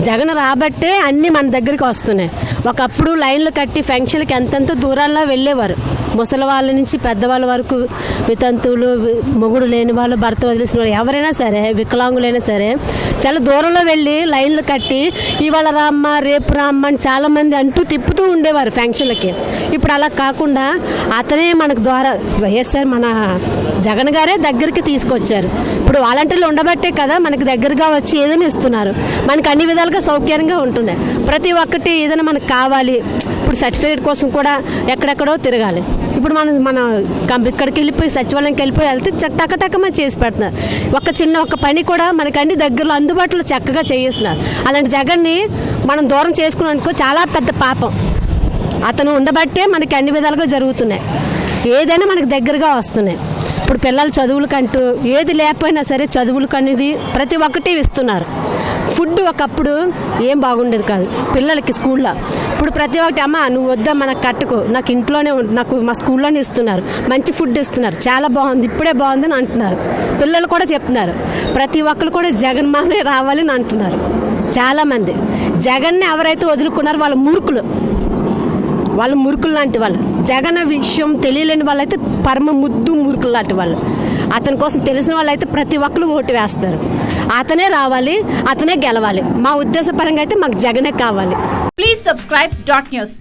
జగన్ రాబట్టే అన్నీ మన దగ్గరికి వస్తున్నాయి. ఒకప్పుడు లైన్లు కట్టి ఫంక్షన్కి ఎంతెంత దూరాల్లో వెళ్ళేవారు. ముసలి వాళ్ళ నుంచి పెద్దవాళ్ళ వరకు వితంతువులు మొగుడు లేని వాళ్ళు భర్త వదిలేసిన వాళ్ళు ఎవరైనా సరే వికలాంగులైనా సరే చాలా దూరంలో వెళ్ళి లైన్లు కట్టి ఇవాళ రామ్మ రేపు రామ్మ అని చాలామంది అంటూ తిప్పుతూ ఉండేవారు ఫంక్షన్లకి. ఇప్పుడు అలా కాకుండా అతనే మనకు ద్వారా వైఎస్ఆర్ మన జగన్ గారే దగ్గరికి తీసుకొచ్చారు. ఇప్పుడు వాలంటీర్లు ఉండబట్టే కదా మనకి దగ్గరగా వచ్చి ఏదైనా ఇస్తున్నారు. మనకి అన్ని విధాలుగా సౌకర్యంగా ఉంటున్నాయి. ప్రతి ఒక్కటి ఏదైనా మనకు కావాలి ఇప్పుడు సర్టిఫికేట్ కోసం కూడా ఎక్కడెక్కడో తిరగాలి. ఇప్పుడు మనం మన ఇక్కడికి వెళ్ళిపోయి సచివాలయంకి వెళ్ళిపోయి వెళ్తే చ- టకటకమా చేసి పెడుతున్నారు. ఒక చిన్న ఒక పని కూడా మనకి అన్ని దగ్గరలో అందుబాటులో చక్కగా చేయిస్తున్నారు. అలాంటి జగన్ని మనం దూరం చేసుకున్నాం అనుకో చాలా పెద్ద పాపం. అతను ఉండబట్టే మనకి అన్ని విధాలుగా జరుగుతున్నాయి. ఏదైనా మనకి దగ్గరగా వస్తున్నాయి. ఇప్పుడు పిల్లల చదువులకంటూ ఏది లేకపోయినా సరే చదువులకు అనేది ప్రతి ఒక్కటి ఇస్తున్నారు. ఫుడ్ ఒకప్పుడు ఏం బాగుండేది కాదు. పిల్లలకి స్కూల్లో. ఇప్పుడు ప్రతి ఒక్కటి అమ్మ నువ్వు వద్దా మనకు కట్టుకో. నాకు ఇంట్లోనే నాకు మా స్కూల్లోనే ఇస్తున్నారు. మంచి ఫుడ్ ఇస్తున్నారు. చాలా బాగుంది. ఇప్పుడే బాగుందని అంటున్నారు. పిల్లలు కూడా చెప్తున్నారు. ప్రతి ఒక్కరు కూడా జగన్ రావాలని అంటున్నారు. చాలామంది జగన్ని ఎవరైతే వదులుకున్నారో వాళ్ళ మూర్ఖులు. వాళ్ళు మురుకులు లాంటి వాళ్ళు. జగన్ విషయం తెలియలేని వాళ్ళైతే పరమ ముద్దు మురుకులు లాంటి వాళ్ళు. అతని కోసం తెలిసిన వాళ్ళైతే ప్రతి ఒక్కరు ఓటు వేస్తారు. అతనే రావాలి అతనే గెలవాలి. మా ఉద్దేశపరంగా అయితే మాకు జగనే కావాలి. Please subscribe dot news